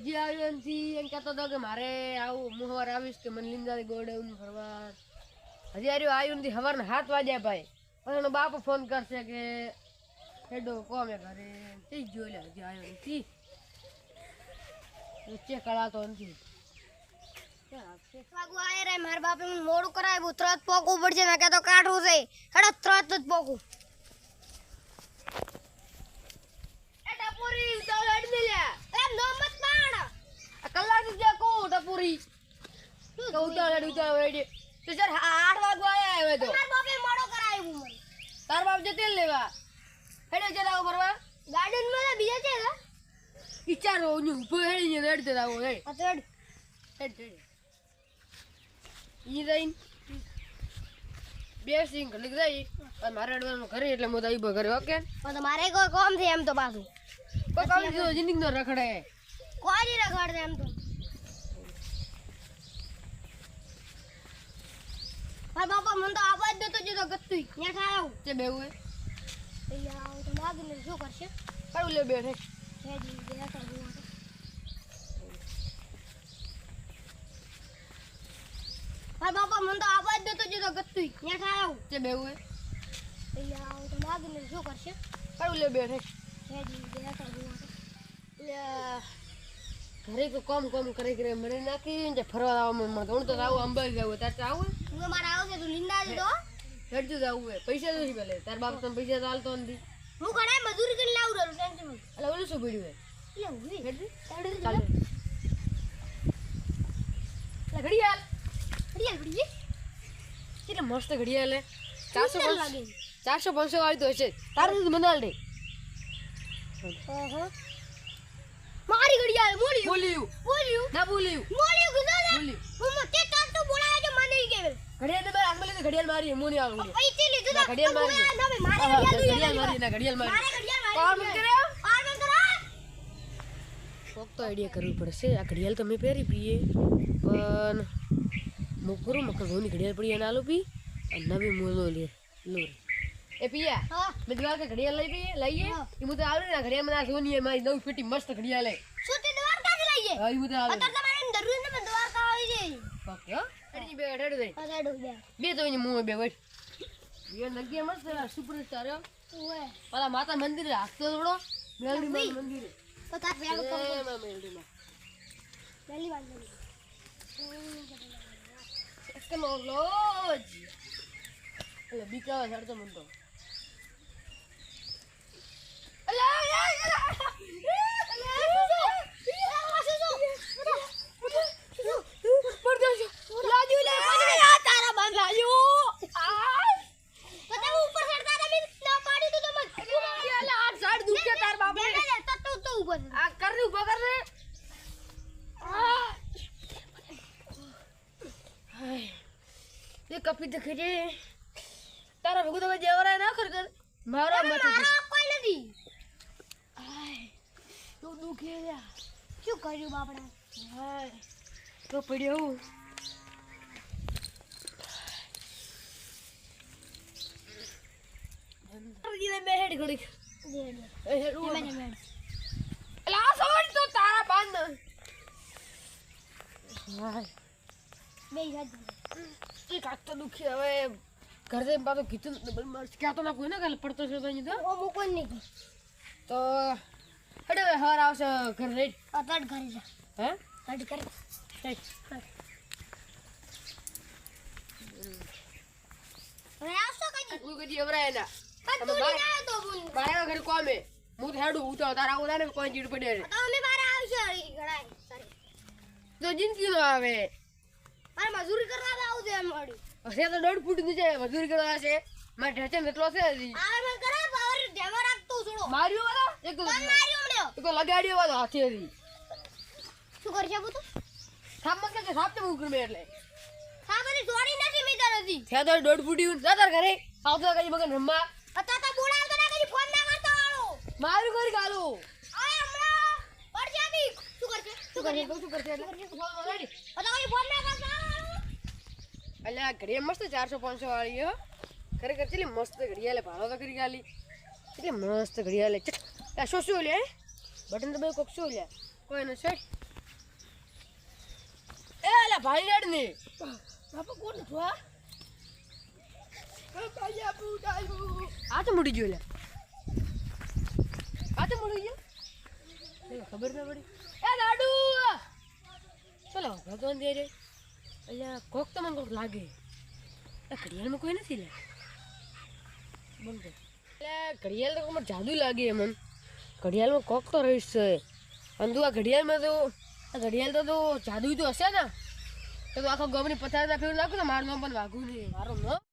સજી આવ્યો નથી એમ કહેતો હતો કે મારે આવું હું સવારે આવીશ કે મને લીંદાથી ગોડાઉન ફરવા. હજી આર્યો આવ્યું નથી સવારના હાથ વાગ્યા ભાઈ. પણ એનો બાપો ફોન કરશે કે, હેડો, કોમે ઘરે. તે જોઈ લે, હજી આવ્યો નથી. વચ્ચે કળાતો નથી. વાગુ આય રે, મારા બાપે મોડું કરાવ્યું, ત્રત પોકવું પડશે, મેં કે તો કાઢવું છે. હેડો, ત્રત જ પોકું એ ટપુરી ઉતાવળ હેડ દે લ્યા. અરે નો મત પાડ આ કલાકથી જ્યાં કહું ટપુરી કે ઉતાવળ હેડ, તો વેડી તો સર આઠ વાગવા આયા હવે તો. મારા બાપે મોડો કરાવ્યું મને. તાર બાપ જે તેલ લેવા. હેડે છે આવો ભરવા ગાર્ડનમાં બીજા છે ને? વિચારો હું ઊભો હેડી ને હેડ. આવો હેડ હેડ હેડ હેડ. ઈ જઈને બે સિંગ ઘડીક જઈ અને મારે હેડવાનું ઘરે એટલે તો આવી ઘરે ઓકે પણ તમારે કોઈ કોમ છે એમ તો પાછું. કોઈ કામ દીધો જિંદગી નો રખડે. કોઈ નહીં રખડશે એમ તો મારા બાપા મને તો આવા જ નતો જતો ગત્તુઈ ત્યાં ઠાયો તે બેવું એ એટલે આવું તો માગીને શું કરશે? કાઢું લે બેઠે હેડી ગયા કરવું મારા બાપા મને તો આવા જ દેતો જતો ગત્તુઈ ત્યાં ઠાયો તે બેવું એ એટલે આવું તો માગીને શું કરશે? કાઢું લે બેઠે હેડી ગયા કરવું લ્યા, ઘરે તો કોમ કોમ કરી કરી મને નાખી ને ફરવા આવવા મને હું તો આવું અંબાઈ જવું તાર આવું હું? મારે છે તું લીંડા દીધો હેડતું જવું હે. પૈસા તો નહીં ભલે તાર બાપ તને પૈસા તો હાલતો નથી. હું ઘણા મજૂરી કરીને લાવું રહું ટેન્શન એટલે ઓલું શું ભીડ્યું હે? એટલે ઊભી. ચાલ. એટલે ઘડિયાળ. ઘડિયાળ ઘડી કેટલે મસ્ત ઘડિયાળ હે. ચારસો ચારસો પાંચસો વાળી તો હશે. તારું મને હાલ દે. ઓહો. મારી ઘડિયાળ મોલ્યું બોલ્યું. મોલ્યું ના બોલ્યું. કીધું ને બોલ્યું. હું તે તાર તો બોલાય છે મને ઈ કેવે ઘડિયાળ ને આંગળી લીધી ઘડિયાળ મારી હું નહીં આવું. પૈસે લીધું ના, ઘડિયાળ મારી. ના ભાઈ, મારે ઘડિયાળ મારી ના ઘડિયાળ મારી. મારે ઘડિયાળ મારી. કોણ કરે કોક તો આઈડિયા કરવી પડશે. આ ઘડિયાળ તમે પહેરી પીએ. પણ મોકરો કરું મકર ઘઉંની ઘડિયાળ પડી એને આલો પી. અને નવી મોલો લે લોર એ પિયા હા. મેં દીવાલ કે ઘડિયાળ લઈ લઈએ. લઈએ. એ મુદ્દે આવડે ના ઘડિયાળમાં સોની મારી નવી ફીટી મસ્ત ઘડિયાળ લઈ સુતી તે દ્વારકા થી લઈએ? હા એ મુતે આવડે અત્યારે તમારે દરરોજ ને દ્વારકા આવી જઈ ઓકે હો. અડી બે અડડો દે અડડો બે. બે તો એની મું બે વટ બે લગી મસ્ત સુપરસ્ટાર હો. ઓએ પાલા માતા મંદિર હાથતો થોડો મેલડી માં મંદિર. તો તાર પેલું તો મેલડી માં. વાર લઈ એકલો લોજ એટલે બીકા ચડતો મન તો અલા અલા અલા લાજુ લે તારા બાંધ લાજુ ઉપર ચડતા તમે ના પાડી તો તમે અલા આ સાડ દુખે તાર બાપ બે બે તો તો તો ઉપર આ કર ને ઊભો કર ને એ કપી તો ખરી. તારા ભેગું તો જેવરાય ના ખર કર. મારો મત મારો કોઈ નથી. તું દુખે લ્યા શું કર્યું બાપડા? હાય તો પડ્યો હું. મેં હેડ ઘડીક. દે એ હેડ દે ઊભો. મેને મેડ એટલે આ સવારી તો તારા બાંધ બે જાત એ કાક તો દુખી. હવે ઘર જઈને પાછો કીધું ક્યાં તો ના કોઈ ને કાલે પડતો છે તો? તો ઓ મુકો નહીં તો હેડ હવે હવાર આવશે ઘર રહી. અતડ ઘરે જા. હે? કરે હેડ. હવે આવશો કઈ કોઈ કદી અવરાય ના. પણ તું નહીં આવે તો બોલ મારા ઘરે કોમે? હું તો હેડું હું તો તારા થાય ને કોઈ ચીડ પડે. તો અમે બારે આવશે સરી તો જિંદગી નો આવે. મારે મજૂરી કરવા આવું છે એમ મળી હશે તો દોઢ ફૂટ નીચે મજૂરી કરવા છે. મારે ઢેચન એટલો છે હજી. આવે મને કરે પાવર ધ્યાન રાખતો છોડો માર્યો વાળો એક તો માર્યો મળ્યો એક તો લગાડ્યો વાળો હાથે હજી શું કરશે બુતું સાપમાં કે સાપ તે મુકર મે એટલે. હા બધી જોડી નથી મીટર હતી થયા તો દોઢ ફૂટી દાદર ના ઘરે. આવતો કઈ મગન રમવા. અતા તો બોલાવતો ના કદી ફોન ના કરતો આળો મારું કરી ગાલો હવે હમણાં પડશે બી શું કરશે શું કરે શું કરશે એટલે ફોન વગાડી. અત્યારે કદી ફોન ના કરતો વાળો એટલે આ ઘડિયાળ મસ્ત ચારસો પાંચસો વાળી હો. ખરેખર ચેટલી મસ્ત ઘડિયાલે ભાડો તો કરી ગાલી એટલી મસ્ત ઘડિયાલે આ શું શું લે બટન તો ભાઈ કોક શું લે? કોઈ નું સેટ એ અલા ભાઈ રેડ ને બાપા કોણ છો આ? આ તો મૂડી ગયો લે. આ તો મૂડી ગયો. ખબર ના પડી. એ લાડુ! ચલો ભગવાન દે રે કોક તો મને કોક લાગે. ઘડિયાળમાં કોઈ નથી લે. બંધ એટલે ઘડિયાળ તો મને જાદુ લાગે મને ઘડિયાળમાં કોક તો રહીશ છે. અને તું આ ઘડિયાળમાં તો, આ ઘડિયાળ તો તો જાદુ તો હશે ને? તો આખો ગમની પચાસ હજાર ફેર નાખું ને, મારું નામ પણ વાગું નહીં. મારું નામ